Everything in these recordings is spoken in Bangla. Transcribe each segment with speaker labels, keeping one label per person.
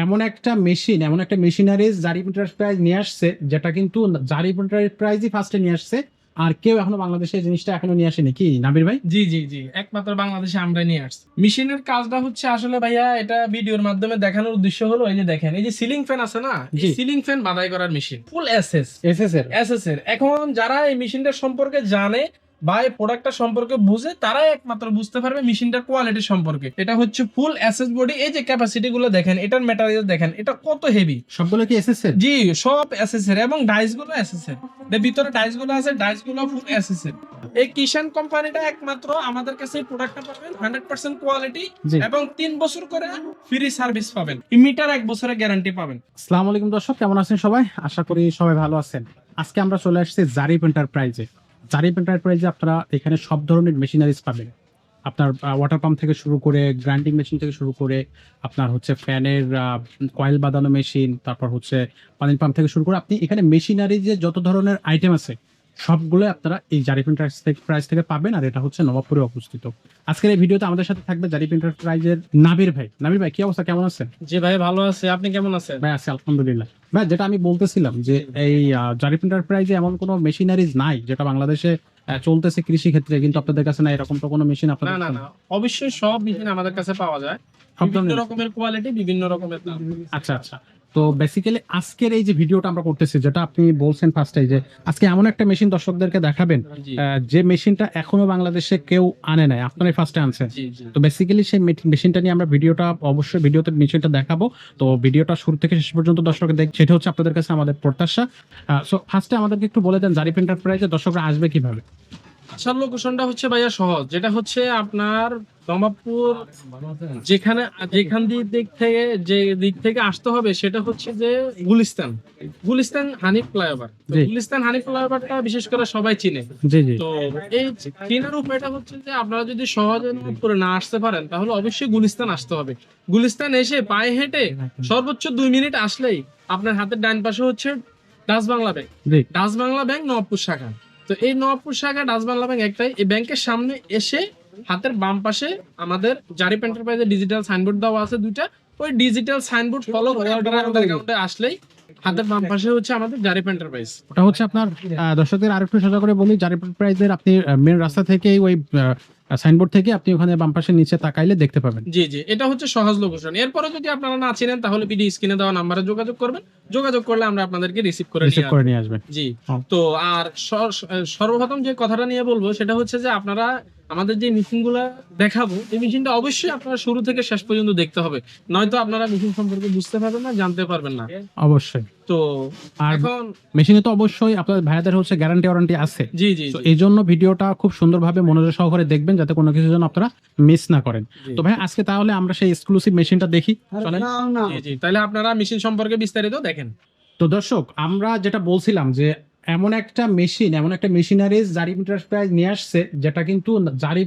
Speaker 1: এমন একটা মেশিন এমন একটা মেশিনারিজ জারি প্রাইজ নিয়ে আসছে যেটা কিন্তু জারি প্রাইজই ফার্স্টে নিয়ে আসছে আর কেউ এখনও বাংলাদেশে এই জিনিসটা এখনও নিয়ে আসেনি কি নাবির ভাই?
Speaker 2: জি জি জি একমাত্র বাংলাদেশে আমরা নিয়ে আসছি। মেশিনের কাজটা হচ্ছে আসলে ভাইয়া এটা ভিডিওর মাধ্যমে দেখানোর উদ্দেশ্য হলো এই যে দেখেন এই যে সিলিং ফ্যান আছে না এই সিলিং ফ্যান বাদাই করার মেশিন ফুল এসএস
Speaker 1: এসএস এর
Speaker 2: এসএস এর এখন যারা এই মেশিনটা সম্পর্কে জানে বা এই প্রোডাক্টটা সম্পর্কে বুঝে তারাই একমাত্র বুঝতে পারবে মেশিনটার কোয়ালিটি সম্পর্কে। এটা হচ্ছে ফুল এসএস বডি এই যে ক্যাপাসিটি গুলো দেখেন এটার ম্যাটেরিয়াল দেখেন এটা কত হেভি
Speaker 1: সবগুলো কি এসএস এর
Speaker 2: জি সব এসএস এর এবং ডাইসগুলো এসএস এর এর ভিতরে ডাইসগুলো আছে ডাইসগুলো ফুল এসএস এর এই কিষান কোম্পানিটা একমাত্র আমাদের কাছে এই প্রোডাক্টটা পাবেন হান্ড্রেড পার্সেন্ট কোয়ালিটি এবং তিন বছর করে ফ্রি সার্ভিস পাবেন। মিটার এক বছরের গ্যারান্টি পাবেন।
Speaker 1: আসসালামু আলাইকুম দর্শক কেমন আছেন সবাই? আশা করি সবাই ভালো আছেন। আজকে আমরা চলে আসছি জারিপ এন্টারপ্রাইজে জারিপ এন্টারপ্রাইজে আপনারা এখানে সব ধরনের মেশিনারিজ পাবেন। আপনার ওয়াটার পাম্প থেকে শুরু করে গ্রাইন্ডিং মেশিন থেকে শুরু করে আপনার হচ্ছে ফ্যানের কয়েল বাঁধানো মেশিন তারপর হচ্ছে পানির পাম্প থেকে শুরু করে আপনি এখানে মেশিনারি যে যত ধরনের আইটেম আছে সবগুলো আপনারা এই জারিপ এন্টারপ্রাইজ থেকে পাবেন আর এটা হচ্ছে নবাবপুরে অবস্থিত। আজকের এই ভিডিওতে আমাদের সাথে থাকবে জারিপ এন্টারপ্রাইজের নাবির ভাই। নাবির ভাই কি অবস্থা? কেমন আছেন?
Speaker 2: জি ভাই ভালো আছে। আপনি কেমন আছেন?
Speaker 1: ভাই আছি আলহামদুলিল্লাহ। ভাই যেটা আমি বলতেছিলাম যে এই জারিপ এন্টারপ্রাইজে এমন কোনো মেশিনারিজ নাই যেটা বাংলাদেশে চলতেছে কৃষি ক্ষেত্রে কিন্তু আপনাদের কাছে না এরকম তো কোনো মেশিন আপনাদের
Speaker 2: না না অবশ্যই সব মেশিন আমাদের কাছে পাওয়া যায়। বিভিন্ন রকমের কোয়ালিটি বিভিন্ন রকমের দাম।
Speaker 1: আচ্ছা আচ্ছা। তো বেসিক্যালি আজকের এই যে ভিডিওটা আমরা করতেছি যেটা আপনি বলছেন ফার্স্টে যে আজকে এমন একটা মেশিন দর্শকদেরকে দেখাবেন যে মেশিনটা এখনও বাংলাদেশে কেউ আনে নাই। আপনারাই ফার্স্টে আনছেন।
Speaker 2: জি
Speaker 1: তো বেসিক্যালি সেই মেশিনটা নিয়ে আমরা ভিডিওটা অবশ্যই ভিডিওতে মেশিনটা দেখাবো। তো ভিডিওটা শুরু থেকে শেষ পর্যন্ত দর্শক দেখ সেটা হচ্ছে আপনাদের কাছে আমাদের প্রত্যাশা। সো ফার্স্টে আমাদেরকে একটু বলে দেন জারিপ এন্টারপ্রাইজে দর্শকরা আসবে কীভাবে?
Speaker 2: আসার লোকেশনটা হচ্ছে ভাইয়া সহজ। যেটা হচ্ছে আপনার নবাবপুর যেখানে যেখান দিক থেকে যে দিক থেকে আসতে হবে সেটা হচ্ছে যে গুলিস্তান। গুলিস্তান হানিফ ফ্লাইওভার। গুলিস্তান হানিফ ফ্লাইওভারটা বিশেষ করে সবাই চিনে। তো এই চেনার উপায়টা হচ্ছে যে আপনারা যদি সহজে নবাবপুরে না আসতে পারেন তাহলে অবশ্যই গুলিস্তান আসতে হবে। গুলিস্তান এসে পায়ে হেঁটে সর্বোচ্চ দুই মিনিট আসলেই আপনার হাতের ডান পাশে হচ্ছে Dutch Bangla bank. Dutch Bangla bank Nawabpur শাখা। তো এই নবাবপুর শাখা ডাচ বাংলা ব্যাংক একটাই এই ব্যাংকের সামনে এসে হাতের বাম পাশে আমাদের জারিপ এন্টারপ্রাইজের ডিজিটাল সাইনবোর্ড দেওয়া আছে দুইটা ওই ডিজিটাল সাইনবোর্ড ফলো করে আপনারা আমাদের অ্যাকাউন্টে আসলেই হাতের বাম পাশে হচ্ছে আমাদের জারিপ এন্টারপ্রাইজ
Speaker 1: ওটা হচ্ছে আপনার দর্শকদের আরেকটু সোজা করে বলি জারিপ এন্টারপ্রাইজের আপনি মেন রাস্তা থেকে ওই সাইনবোর্ড থেকে আপনি ওখানে বাম পাশে নিচে তাকাইলে দেখতে পাবেন।
Speaker 2: জি জি এটা হচ্ছে সহজ লোকেশন এরপরে যদি আপনারা না চিনেন তাহলে পিডি স্ক্রিনে দেওয়া নাম্বারে যোগাযোগ করবেন। যোগাযোগ করলে আমরা আপনাদেরকে রিসিভ করে
Speaker 1: রিসিভ
Speaker 2: নিয়ে
Speaker 1: করে নিয়ে আসবেন
Speaker 2: জি। তো আর সর্বপ্রথম যে কথাটা নিয়ে বলব সেটা হচ্ছে যে আপনারা আমাদের যে মেশিনগুলো দেখাবো এই মেশিনটা অবশ্যই আপনারা শুরু থেকে শেষ পর্যন্ত দেখতে হবে। নয়তো আপনারা মেশিন সম্পর্কে বুঝতে পারবেন না জানতে পারবেন না।
Speaker 1: অবশ্যই।
Speaker 2: তো
Speaker 1: আর
Speaker 2: এখন
Speaker 1: মেশিনে তো অবশ্যই আপনাদের ভাইয়াদের হচ্ছে গ্যারান্টি ওয়ারেন্টি আছে।
Speaker 2: জি জি
Speaker 1: তো এই জন্য ভিডিওটা খুব সুন্দরভাবে মনোযোগ সহকারে দেখবেন যাতে কোনো কিছু যেন আপনারা মিস না করেন। তো ভাই আজকে তাহলে আমরা সেই এক্সক্লুসিভ মেশিনটা দেখি। চলেন।
Speaker 2: জি জি। তাহলে আপনারা মেশিন সম্পর্কে বিস্তারিত দেখেন।
Speaker 1: তো দর্শক আমরা যেটা বলছিলাম যে এমন একটা মেশিন এমন একটা মেশিনারিজ জারি প্রাইজ নিয়ে আসছে যেটা কিন্তু জারি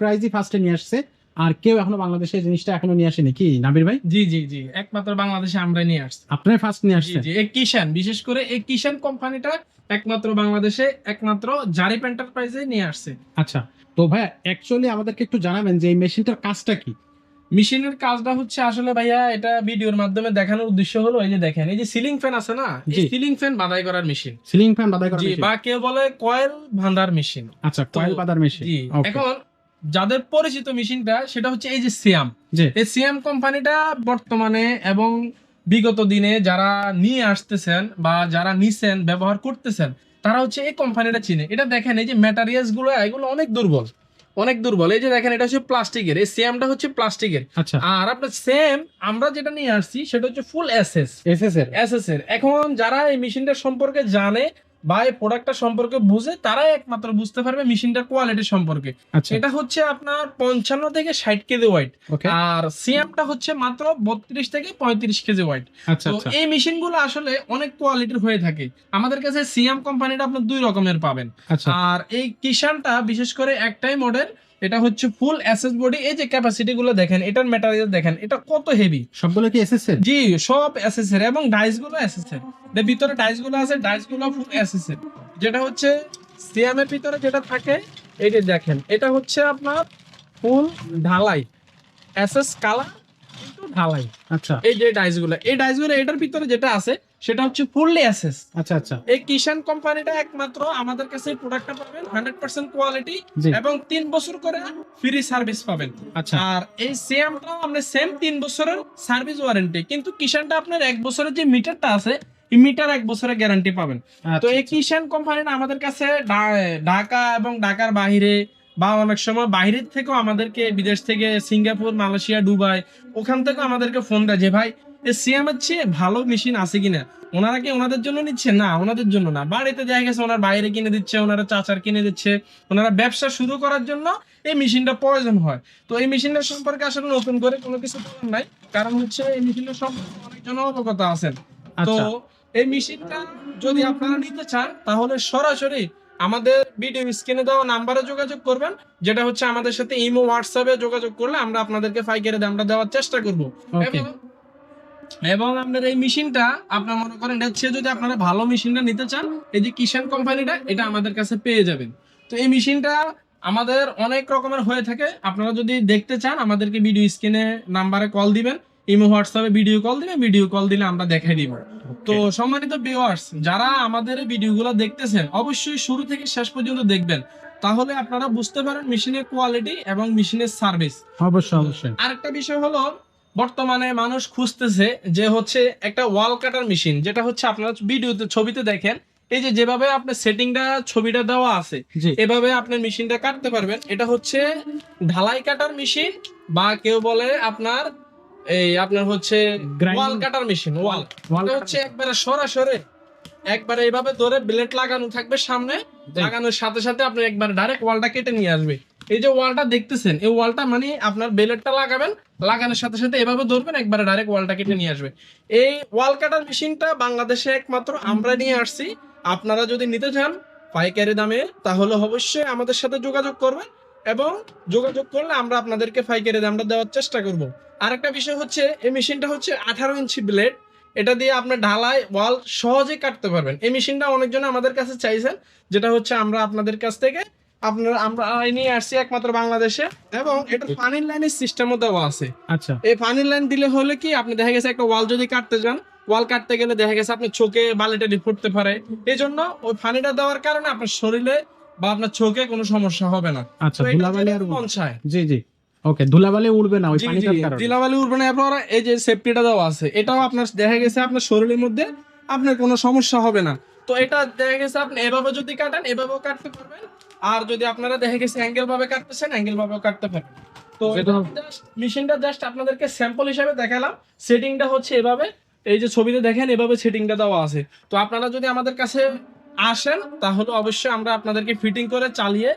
Speaker 1: প্রাইজই ফার্স্টে নিয়ে আসছে আর কেউ এখনও বাংলাদেশে জিনিসটা এখনও নিয়ে আসেনি। কি নাবির ভাই?
Speaker 2: জি জি জি একমাত্র বাংলাদেশে আমরা নিয়ে আসছি।
Speaker 1: আপনারাই ফার্স্ট নিয়ে
Speaker 2: জি
Speaker 1: আসছে
Speaker 2: জি এই কিষান বিশেষ করে এই কিষান কোম্পানিটা একমাত্র বাংলাদেশে একমাত্র জারিপ এন্টারপ্রাইজে নিয়ে আসছে।
Speaker 1: আচ্ছা তো ভাই অ্যাকচুয়ালি আমাদেরকে একটু জানাবেন যে এই মেশিনটার কাজটা কি?
Speaker 2: মেশিনের কাজটা হচ্ছে আসলে ভাইয়া এটা ভিডিওর মাধ্যমে দেখানোর উদ্দেশ্য হলো এই যে দেখেন এই যে সিলিং ফ্যান আছে না এই সিলিং ফ্যান বাধাই করার মেশিন।
Speaker 1: সিলিং ফ্যান বাদাই করা
Speaker 2: জি বা কেউ বলে কয়েল ভান্ডার মেশিন।
Speaker 1: আচ্ছা কয়েল বাদার মেশিন।
Speaker 2: এখন যাদের পরিচিত মেশিনটা সেটা হচ্ছে এই যে সিয়াম। এই সিয়াম কোম্পানিটা বর্তমানে এবং বিগত দিনে যারা নিয়ে আসতেছেন বা যারা নিছেন ব্যবহার করতেছেন তারা হচ্ছে এই কোম্পানিটা চিনে। এটা দেখেন এই যে ম্যাটারিয়ালসগুলো এগুলো অনেক দুর্বল। অনেক দুর্বল। এই যে দেখেন এটা হচ্ছে প্লাস্টিকের। এই সেমটা হচ্ছে প্লাস্টিকের।
Speaker 1: আচ্ছা।
Speaker 2: আর আপনার সেম আমরা যেটা নিয়ে আসছি সেটা হচ্ছে ফুল এসএস
Speaker 1: এসএস এর
Speaker 2: এসএস এর এখন যারা এই মেশিনটা সম্পর্কে জানে বা এই প্রোডাক্টটা সম্পর্কে বুঝে তারাই একমাত্র বুঝতে পারবে মেশিনটার কোয়ালিটি সম্পর্কে।
Speaker 1: আচ্ছা।
Speaker 2: এটা হচ্ছে আপনার পঞ্চান্ন থেকে ষাট কেজি ওয়াইট আর সিএমটা হচ্ছে মাত্র বত্রিশ থেকে পঁয়ত্রিশ কেজি ওয়াইট
Speaker 1: আচ্ছা
Speaker 2: তো
Speaker 1: আচ্ছা।
Speaker 2: এই মেশিনগুলো আসলে অনেক কোয়ালিটির হয়ে থাকে। আমাদের কাছে সিএম কোম্পানিটা আপনার দুই রকমের পাবেন। আর এই কিষানটা বিশেষ করে একটাই মডেল এটা হচ্ছে ফুল এসএস বডি এই যে ক্যাপাসিটি গুলো দেখেন এটার ম্যাটেরিয়াল দেখেন এটা কত হেভি
Speaker 1: সবগুলো কি এসএস এর?
Speaker 2: জি সব এসএস এর এবং ডাইসগুলো এসএস এর। এর ভিতরে ডাইসগুলো আছে ডাইসগুলো ফুল এসএস এর। যেটা হচ্ছে সিএম এর ভিতরে যেটা থাকে এই যে দেখেন এটা হচ্ছে আপনার ফুল ঢালাই। এসএস কালার কিন্তু ঢালাই।
Speaker 1: আচ্ছা।
Speaker 2: এই যে ডাইসগুলো এই ডাইসগুলো এটার ভিতরে যেটা আছে সেটা হচ্ছে ফুললি অ্যাসেস
Speaker 1: আচ্ছা আচ্ছা।
Speaker 2: এই কিষান কোম্পানিটা একমাত্র আমাদের কাছে প্রোডাক্টটা পাবেন হান্ড্রেড পার্সেন্ট কোয়ালিটি এবং তিন বছর করে ফ্রি সার্ভিস পাবেন।
Speaker 1: আচ্ছা।
Speaker 2: আর এই সিএমটাও আপনার সেম তিন বছরের সার্ভিস ওয়ারেন্টি কিন্তু কিষানটা আপনার এক বছরের যে মিটারটা আছে মিটার এক বছরের গ্যারান্টি পাবেন। তো
Speaker 1: আচ্ছা,
Speaker 2: এই কিষান কোম্পানিটা আমাদের কাছে ঢাকা এবং ঢাকার বাইরে বা অনেক সময় বাইরের থেকেও আমাদেরকে বিদেশ থেকে সিঙ্গাপুর মালয়েশিয়া দুবাই ওখান থেকে আমাদেরকে ফোন দেয় যে ভাই সিএম চেয়ে ভালো মেশিন আছে কিনা? ওনারা কি ওনাদের জন্য নিচ্ছে? না ওনাদের জন্য না। বাড়িতে দেখা গেছে ওনার বাইরে কিনে দিচ্ছে ওনারা চাচার কিনে দিচ্ছে। ওনারা ব্যবসা শুরু করার জন্য এই মেশিনটা প্রয়োজন হয়। তো এই মেশিনটার সম্পর্কে আসলে নতুন করে কোনো কিছু বলার নাই। কারণ হচ্ছে এই মেশিনটার সম্পর্কে অনেকজন অবগত আছেন। তো
Speaker 1: আচ্ছা।
Speaker 2: এই মেশিনটা যদি আপনারা নিতে চান তাহলে সরাসরি আমাদের ভিডিও স্ক্রিনে দেওয়া নাম্বারে যোগাযোগ করবেন যেটা হচ্ছে আমাদের সাথে ইমো হোয়াটসঅ্যাপে যোগাযোগ করলে আমরা আপনাদেরকে ফাইকারি দামটা দেওয়ার চেষ্টা করব। এবং আপনার এই মেশিনটা আপনার মনে করেন এর চেয়ে যদি আপনারা ভালো মেশিনটা নিতে চান এই যে কিষান কোম্পানিটা এটা আমাদের কাছে পেয়ে যাবেন। তো এই মেশিনটা আমাদের অনেক রকমের হয়ে থাকে। আপনারা যদি দেখতে চান আমাদেরকে ভিডিও স্ক্রিনে নাম্বারে কল দিবেন ইমো হোয়াটসঅ্যাপে ভিডিও কল দিবেন ভিডিও কল দিলে আমরা দেখাই দিব। তো সম্মানিত ভিউয়ার্স যারা আমাদের এই ভিডিওগুলো দেখতেছেন অবশ্যই শুরু থেকে শেষ পর্যন্ত দেখবেন। তাহলে আপনারা বুঝতে পারেন মেশিনের কোয়ালিটি এবং মেশিনের সার্ভিস
Speaker 1: অবশ্যই অবশ্যই।
Speaker 2: আরেকটা বিষয় হলো বর্তমানে মানুষ খুঁজতেছে যে হচ্ছে একটা ওয়াল কাটার মেশিন যেটা হচ্ছে আপনারা ভিডিওতে ছবিতে দেখেন এই যে যেভাবে আপনার সেটিংটা ছবিটা দেওয়া আছে এভাবে আপনার মেশিনটা কাটতে পারবেন। এটা হচ্ছে ঢালাই কাটার মেশিন বা কেউ বলে আপনার এই আপনার হচ্ছে ওয়াল কাটার মেশিন ওয়াল।
Speaker 1: ওয়াল
Speaker 2: হচ্ছে একবারে সরাসরি একবারে এইভাবে ধরে ব্লেড লাগানো থাকবে সামনে। লাগানোর সাথে সাথে আপনি একবার ডাইরেক্ট ওয়ালটা কেটে নিয়ে আসবে। এই যে ওয়ালটা দেখতেছেন এই ওয়ালটা মানে আপনার ব্লেডটা লাগাবেন লাগানোর সাথে সাথে এভাবে ধরবেন একবারে ডাইরেক্ট ওয়ালটা কেটে নিয়ে আসবে। এই ওয়াল কাটার মেশিনটা বাংলাদেশে একমাত্র আমরা নিয়ে আসছি। আপনারা যদি নিতে চান পাইকারি দামে তাহলে অবশ্যই আমাদের সাথে যোগাযোগ করবেন এবং যোগাযোগ করলে আমরা আপনাদেরকে পাইকারি দামটা দেওয়ার চেষ্টা করব। আরেকটা বিষয় হচ্ছে এই মেশিনটা হচ্ছে আঠারো ইঞ্চি ব্লেড এটা দিয়ে আপনার ঢালাই ওয়াল সহজে কাটতে পারবেন। এই মেশিনটা অনেকজন আমাদের কাছে চাইছেন যেটা হচ্ছে আমরা আপনাদের কাছ থেকে আপনার আমরা নিয়ে আসছি একমাত্র বাংলাদেশে এবং এটা পানির লাইনের সিস্টেমও দেওয়া আছে।
Speaker 1: আচ্ছা।
Speaker 2: এই পানির লাইন দিলে হলে কি আপনি দেখা গেছে একটা ওয়াল যদি কাটতে যান ওয়াল কাটতে গেলে দেখা গেছে আপনার চোখে বালিটা ফুটতে পারে। এই জন্য ওই পানিটা দেওয়ার কারণে আপনার শরীরে বা আপনার চোখে কোনো সমস্যা হবে না।
Speaker 1: আচ্ছা জি জি। ওকে ধুলাবালি উড়বে না ওই পানিটার কারণে।
Speaker 2: দিলাবালি উঠবে না এরপর এই যে সেফটিটা দেওয়া আছে এটাও আপনার দেখা গেছে আপনার শরীরের মধ্যে আপনার কোনো সমস্যা হবে না। তো এটা দেখা গেছে আপনি এভাবে যদি কাটেন এভাবেও কাটতে পারবেন। আর যদি আপনারা দেখা গেছে অ্যাঙ্গেল ভাবে কাটতেছেন অ্যাঙ্গেল ভাবেও কাটতে পারবেন। তো মেশিনটা জাস্ট আপনাদেরকে স্যাম্পল হিসাবে দেখালাম। সেটিংটা হচ্ছে এভাবে এই যে ছবিতে দেখেন এভাবে সেটিংটা দেওয়া আছে। তো আপনারা যদি আমাদের কাছে আসেন তাহলে অবশ্যই আমরা আপনাদেরকে ফিটিং করে চালিয়ে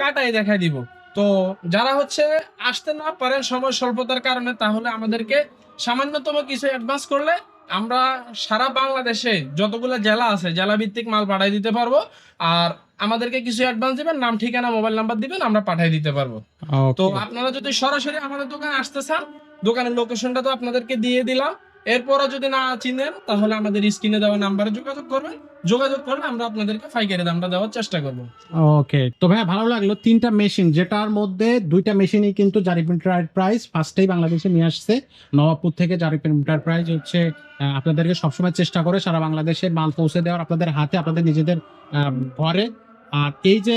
Speaker 2: কাটাই দেখাই দিব। তো যারা হচ্ছে আসতে না পারেন সময় স্বল্পতার কারণে তাহলে আমাদেরকে সামান্যতম কিছু অ্যাডভান্স করলে আমরা সারা বাংলাদেশে যতগুলো জেলা আছে জেলা ভিত্তিক মাল পাঠিয়ে দিতে পারব। আর আমাদেরকে কিছু অ্যাডভান্স দিবেন নাম ঠিকানা মোবাইল নাম্বার দিবেন আমরা পাঠিয়ে দিতে পারব। তো আপনারা যদি সরাসরি আমাদের দোকানে আসতে চান দোকানের লোকেশনটা তো আপনাদেরকে দিয়ে দিলাম। এরপরও যদি না চিনেন, তাহলে আমাদের স্ক্রিনে দেওয়া নাম্বারে যোগাযোগ করবেন। যোগাযোগ করলে আমরা আপনাদেরকে পাইকারি দামটা দেওয়ার চেষ্টা করব।
Speaker 1: ওকে, তো ভাই ভালো লাগল, তিনটা মেশিন, যেটার মধ্যে দুইটা মেশিনই কিন্তু জারি প্রিন্টার প্রাইস ফার্স্টেই বাংলাদেশে নিয়ে আসছে। নবাবপুর থেকে জারি প্রিন্টার প্রাইস হচ্ছে আপনাদেরকে সবসময় চেষ্টা করে সারা বাংলাদেশে মাল পৌঁছে দেওয়ার, আপনাদের হাতে, আপনাদের নিজেদের ঘরে। আর এই যে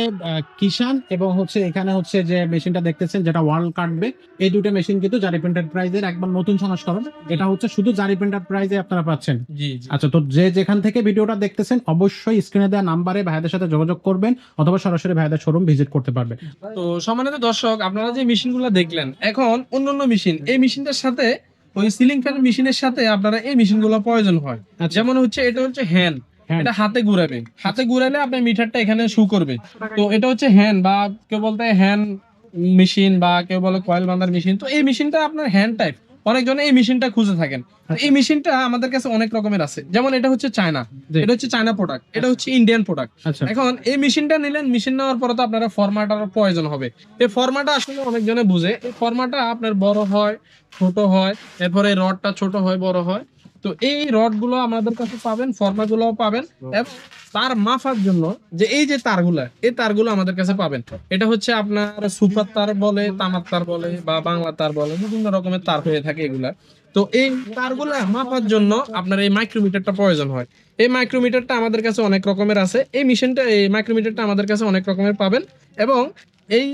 Speaker 1: কিষান এবং হচ্ছে এখানে হচ্ছে যে মেশিনটা দেখতেছেন যেটা ওয়ার্ল্ড কাটবে এই দুটো মেশিন কিন্তু জারি প্রিন্টার প্রাইজের একবার নতুন সংস্করণ। এটা হচ্ছে শুধু জারি প্রিন্টার প্রাইজে আপনারা পাচ্ছেন। আচ্ছা তো যে যেখান থেকে ভিডিওটা দেখতেছেন অবশ্যই স্ক্রিনে দেওয়া নাম্বারে ভাইদের সাথে যোগাযোগ করবেন অথবা সরাসরি ভাইদের শোরুম ভিজিট করতে পারবেন।
Speaker 2: তো সম্মানিত দর্শক আপনারা যে মেশিনগুলো দেখলেন এখন অন্যান্য মেশিন এই মেশিনটার সাথে ওই সিলিং ফ্যান মেশিনের সাথে আপনারা এই মেশিনগুলো প্রয়োজন হয়।
Speaker 1: আচ্ছা।
Speaker 2: যেমন হচ্ছে এটা হচ্ছে হ্যান্ড। এটা হাতে ঘুরাবে। হাতে ঘুরালে আপনার মিটারটা এখানে শু করবে। তো এটা হচ্ছে হ্যান্ড বা কেউ বলতে হ্যান্ড মেশিন বা কেউ বলে কয়েল বাঁধার মেশিন তো এই মেশিনটা আপনার হ্যান্ড টাইপ অনেকজন এই মেশিনটা খুঁজে থাকেন। এই মেশিনটা আমাদের কাছে অনেক রকমের আছে। যেমন এটা হচ্ছে চায়না এটা হচ্ছে চায়না প্রোডাক্ট এটা হচ্ছে ইন্ডিয়ান প্রোডাক্ট
Speaker 1: আচ্ছা।
Speaker 2: এখন এই মেশিনটা নিলেন মেশিন নেওয়ার পরে তো আপনারা ফরম্যাটার প্রয়োজন হবে। এই ফরম্যাটা আসলে অনেকজনে বুঝে। এই ফরম্যাটা আপনার বড় হয় ছোট হয় এরপরে রডটা ছোট হয় বড় হয়। তো এই রডগুলো আমাদের কাছে পাবেন ফর্মা গুলো পাবেন এবং তার মাফার জন্য যে এই যে তারগুলা এই তারগুলো আমাদের কাছে পাবেন। এটা হচ্ছে আপনার সুপার তার বলে তামার তার বলে বা বাংলা তার বলে বিভিন্ন রকমের তার হয়ে থাকে এগুলা। তো এই তারগুলা মাপার জন্য আপনার এই মাইক্রোমিটারটা প্রয়োজন হয়। এই মাইক্রোমিটারটা আমাদের কাছে অনেক রকমের আছে। এই মেশিনটা এই মাইক্রোমিটারটা আমাদের কাছে অনেক রকমের পাবেন। এবং এই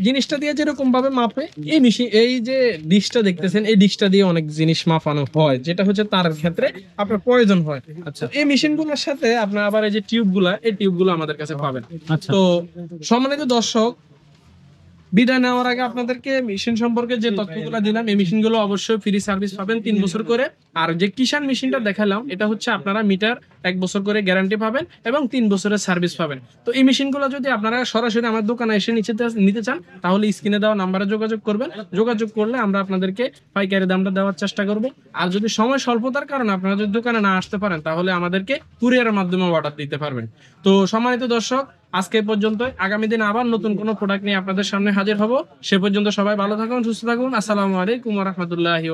Speaker 2: জিনিসটা দিয়ে যেরকম ভাবে মাপে এই মেশিন এই যে ডিশটা দেখতেছেন এই ডিশটা দিয়ে অনেক জিনিস মাপানো হয় যেটা হচ্ছে তার ক্ষেত্রে আপনার প্রয়োজন হয়।
Speaker 1: আচ্ছা।
Speaker 2: এই এই মেশিনগুলোর সাথে আপনার আবার এই যে টিউবগুলা এই টিউবগুলো আমাদের কাছে পাবেন।
Speaker 1: আচ্ছা।
Speaker 2: তো সম্মানিত দর্শক বিদায় নেওয়ার আগে আপনাদেরকে মেশিন সম্পর্কে যে তথ্যগুলো দিলাম এই মেশিনগুলো অবশ্যই ফ্রি সার্ভিস পাবেন তিন বছর করে। আর যে কিষান মেশিনটা দেখালাম এটা হচ্ছে আপনারা মিটার এক বছর করে গ্যারান্টি পাবেন এবং তিন বছরের সার্ভিস পাবেন। তো এই মেশিনগুলো যদি আপনারা সরাসরি আমার দোকানে এসে নিচে নিতে চান তাহলে স্ক্রিনে দেওয়া নাম্বারে যোগাযোগ করবেন। যোগাযোগ করলে আমরা আপনাদেরকে পাইকারি দামটা দেওয়ার চেষ্টা করব। আর যদি সময় স্বল্পতার কারণে আপনারা যদি দোকানে না আসতে পারেন তাহলে আমাদেরকে কুরিয়ারের মাধ্যমে অর্ডার দিতে পারবেন। তো সম্মানিত দর্শক আজকে পর্যন্ত আগামী দিন আবার নতুন কোনো প্রোডাক্ট নিয়ে আপনাদের সামনে হাজির হব। সে পর্যন্ত সবাই ভালো থাকুন, সুস্থ থাকুন। আসসালামু আলাইকুম রহমতুল্লাহি